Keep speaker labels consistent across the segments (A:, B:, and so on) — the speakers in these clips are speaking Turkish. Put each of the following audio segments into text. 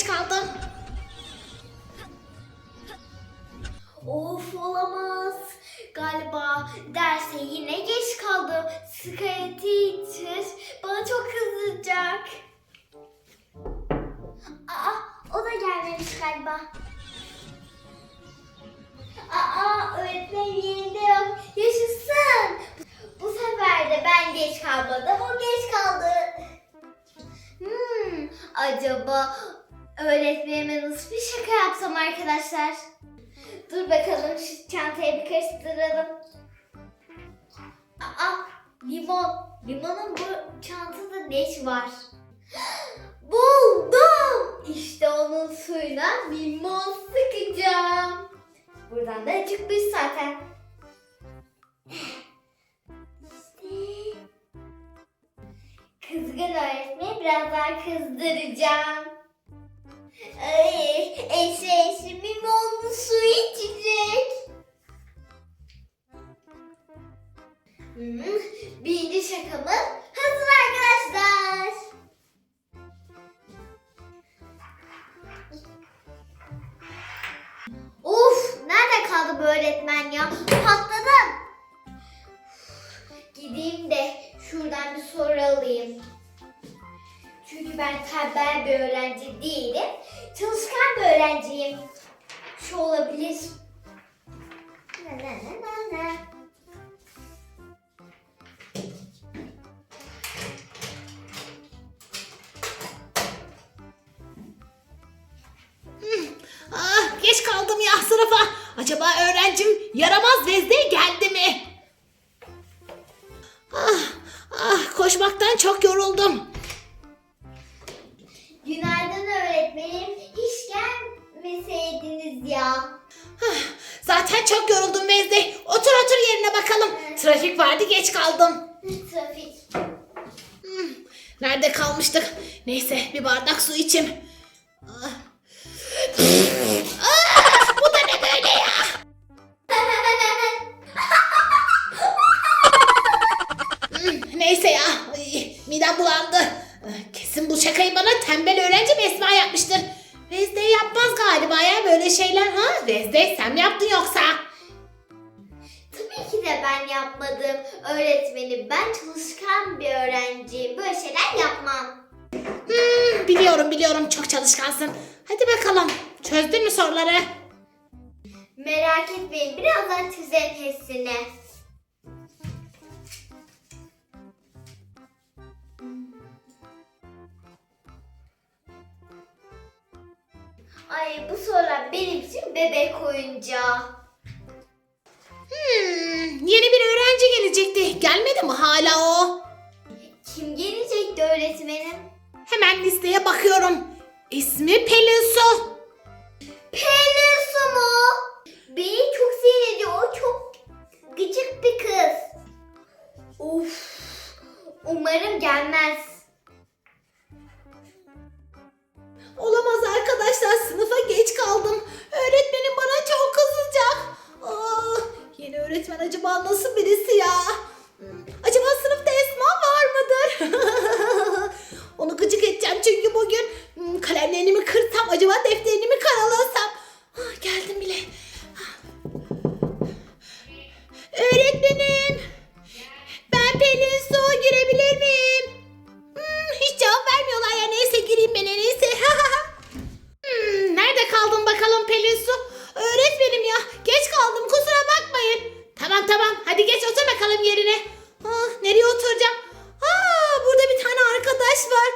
A: geç kaldım.
B: Of olamaz. Galiba derse yine geç kaldım. Sky teacher bana çok kızacak. Aa o da gelmemiş galiba. Aa öğretmen yerinde yok. Yaşasın. Bu sefer de ben geç kalmadım. O geç kaldı. Hmm, acaba öğretmenime nasıl bir şaka yapsam arkadaşlar? Dur bakalım şu çantayı bir karıştıralım. Aa limon. Limonun bu çantada ne işi var? Buldum. İşte onun suyuna limon sıkacağım. Buradan da çıkmış zaten. Kızgın öğretmeni biraz daha kızdıracağım. Eşi limonlu su içecek. Hmm, birinci şakamız tembel bir öğrenci değilim. Çalışkan bir öğrenciyim. Şu olabilir. Na na na na na.
A: Ah, geç kaldım ya. Acaba öğrencim yaramaz Vezde geldi mi? Ah, ah, koşmaktan çok yoruldum.
B: Gelmeseydiniz ya.
A: Zaten çok yoruldum Vezde. Otur otur yerine bakalım. Trafik vardı geç kaldım.
B: Trafik.
A: Hmm, Nerede kalmıştık? Neyse bir bardak su içeyim.
B: Öğretmenim ben çalışkan bir öğrenciyim. Böyle şeyler yapmam.
A: Hmm, biliyorum biliyorum çok çalışkansın. Hadi bakalım çözdün mü soruları?
B: Merak etmeyin birazdan çözerim hepsini. Ay bu sorular benim için bebek oyuncağı.
A: Yeni bir öğrenci gelecekti. Gelmedi mi hala o?
B: Kim gelecekti öğretmenim?
A: Hemen listeye bakıyorum. İsmi Pelin Su.
B: Pelin Su mu? Beni çok sinirli o çok gıcık bir kız. Of. Umarım gelmez.
A: Olamaz arkadaşlar sınıfa geç kaldım. Öğretmenim bana çok kızacak. Aa, yeni öğretmen acaba nasıl birisi ya? Acaba sınıfta Esma var mıdır? Onu gıcık edeceğim çünkü bugün Hmm, kalemlerini mi kırsam acaba defterini mi karalasam? Ah, geldim bile.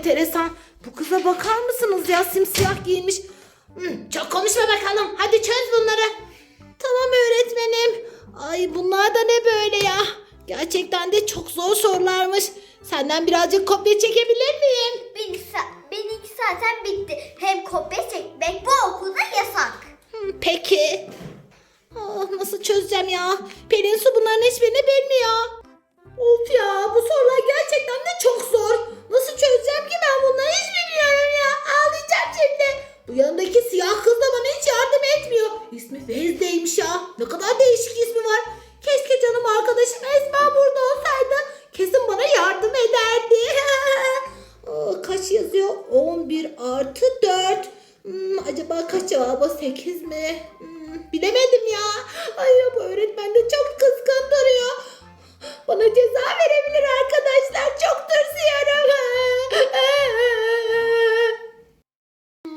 A: enteresan. Bu kıza bakar mısınız ya simsiyah giymiş. Hmm, çok konuşma bakalım. Hadi çöz bunları. Tamam öğretmenim. Ay bunlar da ne böyle ya? Gerçekten de çok zor sorularmış. Senden birazcık kopya çekebilir miyim?
B: Benimki, benimki zaten bitti. Hem kopya çekmek bu okulda yasak.
A: Hmm, peki. Ah, nasıl çözeceğim ya? Pelin Su bunların hiçbirini bilmiyor. Of ya bu sorular gerçekten de çok zor. Nasıl çözeceğim ki ben bunları hiç bilmiyorum ya. Ağlayacağım şimdi. Bu yanındaki siyah kız da bana hiç yardım etmiyor. İsmi Fezde'ymiş ya. Ne kadar değişik ismi var. Keşke canım arkadaşım Esma burada olsaydı. Kesin bana yardım ederdi. Kaç yazıyor? 11 artı 4. Hmm, acaba kaç cevabı? 8 mi? Hmm, bilemedim ya. Ay bu öğretmen de çok kızgın duruyor. Bana ceza verebilir arkadaşlar. Çok tırsıyorum.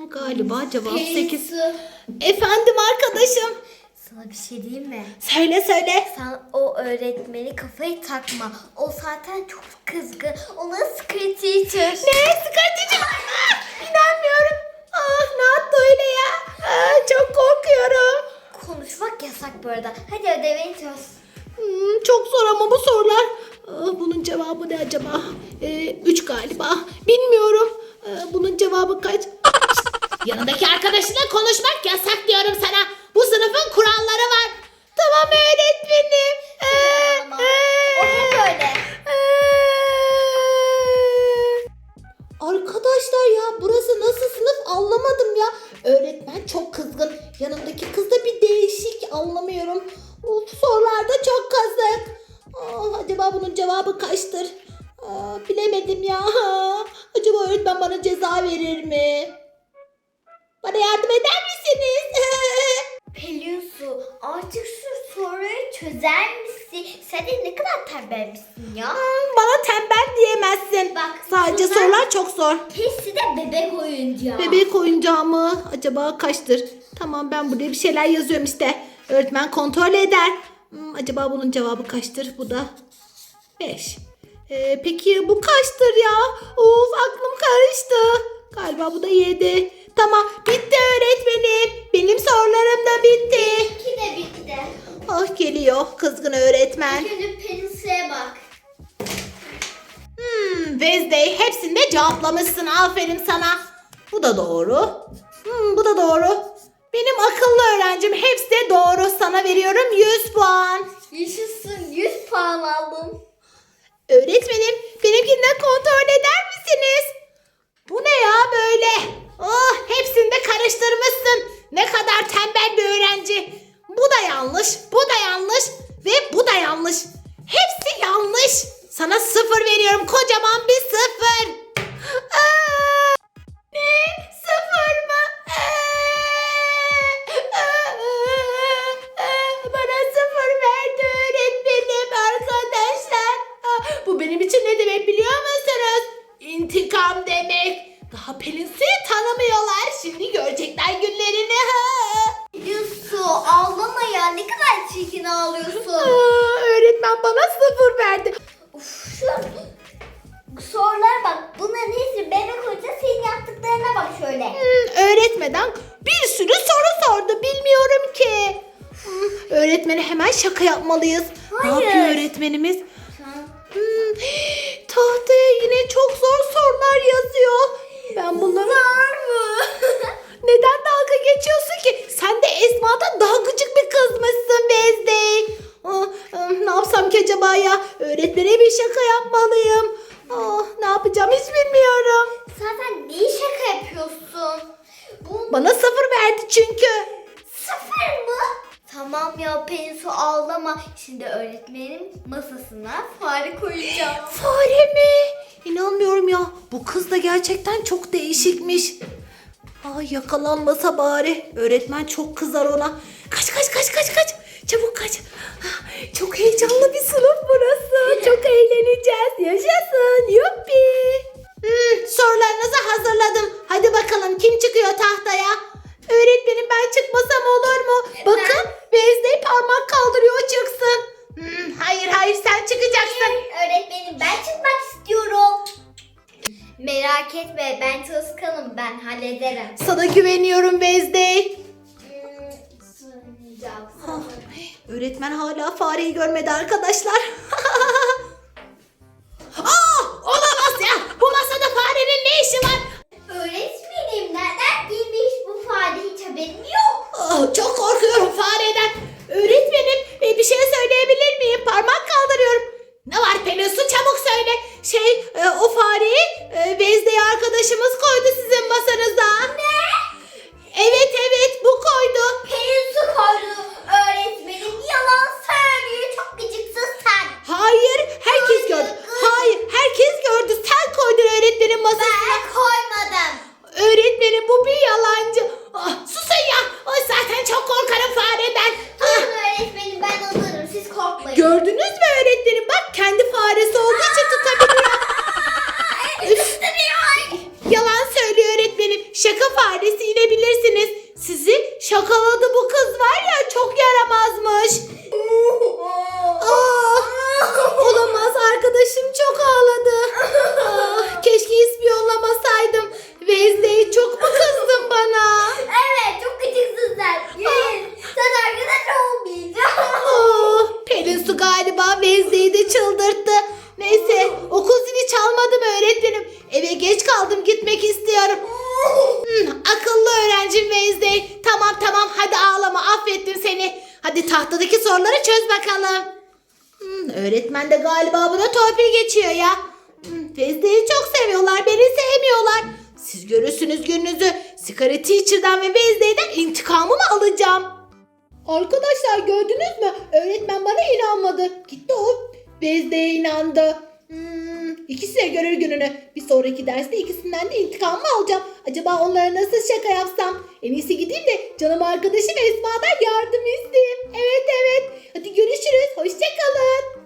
A: Galiba cevap 8.
B: Su.
A: Efendim arkadaşım.
B: Sana bir şey diyeyim mi?
A: Söyle söyle.
B: Sen o öğretmeni kafayı takma. O zaten çok kızgın. Ona secret teacher.
A: Ne? Sıkıntı Ah, İnanmıyorum. Ah ne yaptı öyle ya? Ah, çok korkuyorum.
B: Konuşmak yasak bu arada. Hadi ödevini çöz.
A: Hmm, çok zor ama bu sorular. Ah, bunun cevabı ne acaba? Ee, üç galiba. Bilmiyorum. Ee, bunun cevabı kaç? Yanındaki arkadaşınla konuşmak yasak diyorum sana. Bu sınıfın kuralları var. Tamam öğretmenim. Ee,
B: Ama o hep öyle.
A: ee. Arkadaşlar ya burası nasıl sınıf anlamadım ya. Öğretmen çok kızgın. Yanımdaki kız da bir değişik anlamıyorum. Of, sorularda çok kazık. Aa, acaba bunun cevabı kaçtır? Aa, bilemedim ya. Acaba öğretmen bana ceza verir mi? Bana yardım eder misiniz?
B: Pelin Su artık şu soruyu çözer misin? Sen de ne kadar tembelmişsin ya.
A: Hmm, bana tembel diyemezsin.
B: Bak,
A: Sadece sorular çok zor.
B: Hepsi de bebek oyuncağı.
A: Bebek oyuncağı mı? Acaba kaçtır? Tamam ben buraya bir şeyler yazıyorum işte. Öğretmen kontrol eder. Hmm, acaba bunun cevabı kaçtır? Bu da 5. peki bu kaçtır ya? Of aklım karıştı. Galiba bu da 7. Tamam bitti öğretmenim. Benim sorularım da bitti.
B: İki de bitti.
A: Ah geliyor kızgın öğretmen.
B: Pelin Su'ya bak.
A: Hmm, Wednesday hepsini de cevaplamışsın. Aferin sana. Bu da doğru. Hmm, bu da doğru. Benim akıllı öğrencim hepsi de doğru. Sana veriyorum 100 puan.
B: Yaşasın 100 puan aldım.
A: Öğretmenim benimkinden kontrol eder misiniz? Bu ne ya böyle? Oh, hepsini de karıştırmışsın. Ne kadar tembel bir öğrenci. Bu da yanlış, bu da yanlış ve bu da yanlış. Hepsi yanlış. Sana sıfır veriyorum kocaman bir sıfır. Aa, ne? Sıfır verdi.
B: Uf, şu sorulara bak. Bunların hepsi bebek hoca senin yaptıklarına bak şöyle.
A: Hmm, öğretmeden bir sürü soru sordu. Bilmiyorum ki. Hmm, öğretmene hemen şaka yapmalıyız. Ne
B: Hayır.
A: yapıyor öğretmenimiz? Hmm, tahtaya yine çok zor sorular yazıyor. Ben bunları...
B: mı?
A: Neden dalga geçiyorsun ki? Sen de Esma'dan daha gıcık bir kızmışsın Bezde. Ah, ah, ne yapsam ki acaba ya? Öğretmene bir şaka yapmalıyım. Ah, ne yapacağım hiç bilmiyorum.
B: Zaten niye şaka yapıyorsun? Bu
A: Bana sıfır verdi çünkü.
B: sıfır mı? Tamam ya Pelin Su ağlama. Şimdi öğretmenin masasına fare koyacağım.
A: Fare mi? İnanmıyorum ya. Bu kız da gerçekten çok değişikmiş. Ay yakalanmasa bari. Öğretmen çok kızar ona. Kaç kaç kaç kaç kaç. Çabuk kaç. Çok heyecanlı bir sınıf burası. Çok eğleneceğiz. Yaşasın. Yuppi. Hmm, sorularınızı hazırladım. Hadi bakalım kim çıkıyor tahtaya? Öğretmenim ben çıkmasam olur mu? Bakın Bezdey parmak kaldırıyor çıksın. Hmm, hayır hayır sen çıkacaksın.
B: Öğretmenim ben çıkmak istiyorum. Merak etme ben çalışkanım ben hallederim.
A: Sana güveniyorum Wednesday. Öğretmen hala fareyi görmedi arkadaşlar. Aa, olamaz ya. Bu masada farenin ne işi var?
B: Öğretmenim nereden girmiş bu fare hiç haberim yok.
A: Ah, çok korkuyorum fareden. Öğretmenim e, bir şey söyleyebilir miyim? Parmak kaldırıyorum. Ne var Pelinsu çabuk söyle. Şey e, o fareyi e, Wednesday arkadaşımız koydu sizin masanıza.
B: Ne?
A: Evet evet bu koydu.
B: Pelin su koydu öğretmenim yalan söylüyor çok gıcıksız sen.
A: Hayır herkes gördü. Hayır herkes gördü. Sen koydun öğretmenin masasına.
B: Ben koymadım.
A: Öğretmenim bu bir yalancı. Ah, susun ya. Ay, zaten çok korkarım fareden. Ah,
B: Durun öğretmenim ben alırım siz korkmayın.
A: gördünüz mü öğretmenim? Bak kendi faresi olduğu için tutabiliyor. Üf, Yalan söylüyor öğretmenim. Şaka faresi inebilirsiniz. Sizi şakaladı bu kız var ya çok yaramazmış. Ah, olamaz arkadaşım çok ağladı. Ah, keşke ispiyonlamasaydım. Wednesday çok mu kızdın bana?
B: evet çok gıcıksın sen. Yürüyün. Sen arkadaş olmayacağım.
A: Oh, Pelin Su galiba Wednesday'i de çıldırttı. Neyse okul zili çalmadım öğretmenim. Eve geç kaldım gitmek istiyorum. Hmm, akıllı öğrencim Wednesday. Tamam tamam hadi ağlama affettim seni. Hadi tahtadaki soruları çöz bakalım. Hmm, öğretmen de galiba buna torpil geçiyor ya. Hmm, Wednesday'i çok seviyorlar beni sevmiyorlar. Siz görürsünüz gününüzü. Sigara Teacher'dan ve Wednesday'den intikamımı alacağım. Arkadaşlar gördünüz mü? Öğretmen bana inanmadı. Gitti o Bezde'ye inandı. Hmm, ikisi de görür gününü. Bir sonraki derste ikisinden de intikamımı alacağım. Acaba onlara nasıl şaka yapsam? En iyisi gideyim de canım arkadaşım Esma'dan yardım isteyeyim. Evet evet. Hadi görüşürüz. Hoşçakalın.